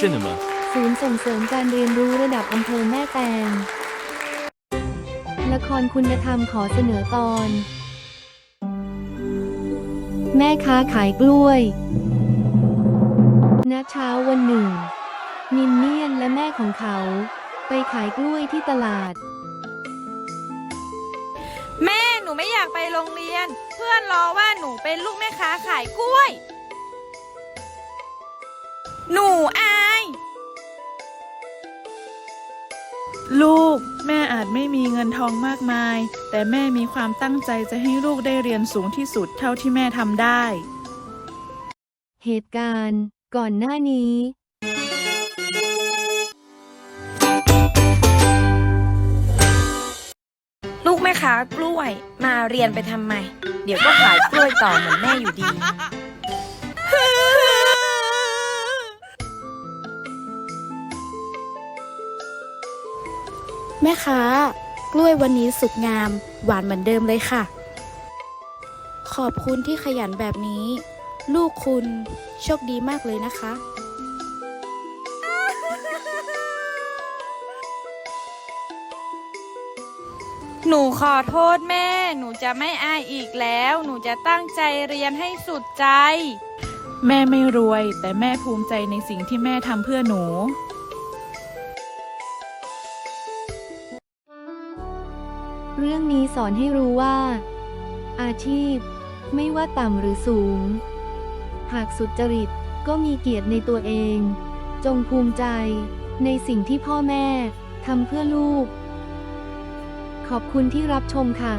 Cinema. ศูนย์ส่งเสริมการเรียนรู้ระดับอำเภอแม่แตง ละครคุณธรรมขอเสนอตอน แม่ค้าขายกล้วย ณ เช้าวันหนึ่ง มินเนี่ยนและแม่ของเขา ไปขายกล้วยที่ตลาด แม่หนูไม่อยากไปโรงเรียน เพื่อนล้อว่าหนูเป็นลูกแม่ค้าขายกล้วย หนูอา ลูก แม่อาจไม่มีเงินทองมากมาย แต่แม่มีความตั้งใจจะให้ลูกได้เรียนสูงที่สุดเท่าที่แม่ทำได้ เหตุการณ์ก่อนหน้านี้ ลูกแม่ค้ากล้วยมาเรียนไปทำไม เดี๋ยวก็ขายกล้วยต่อเหมือนแม่อยู่ดี แม่ค้ากล้วยวันนี้สุกงาม หวานเหมือนเดิมเลยค่ะ ขอบคุณที่ขยันแบบนี้ ลูกคุณโชคดีมากเลยนะคะ หนูขอโทษแม่ หนูจะไม่อายอีกแล้ว หนูจะตั้งใจเรียนให้สุดใจ แม่ไม่รวย แต่แม่ภูมิใจในสิ่งที่แม่ทำเพื่อหนู เรื่องนี้สอนให้รู้ว่า อาชีพ ไม่ว่าต่ำหรือสูง หากสุจริตก็มีเกียรติในตัวเอง จงภูมิใจ ในสิ่งที่พ่อแม่ทำเพื่อลูก ขอบคุณที่รับชมค่ะ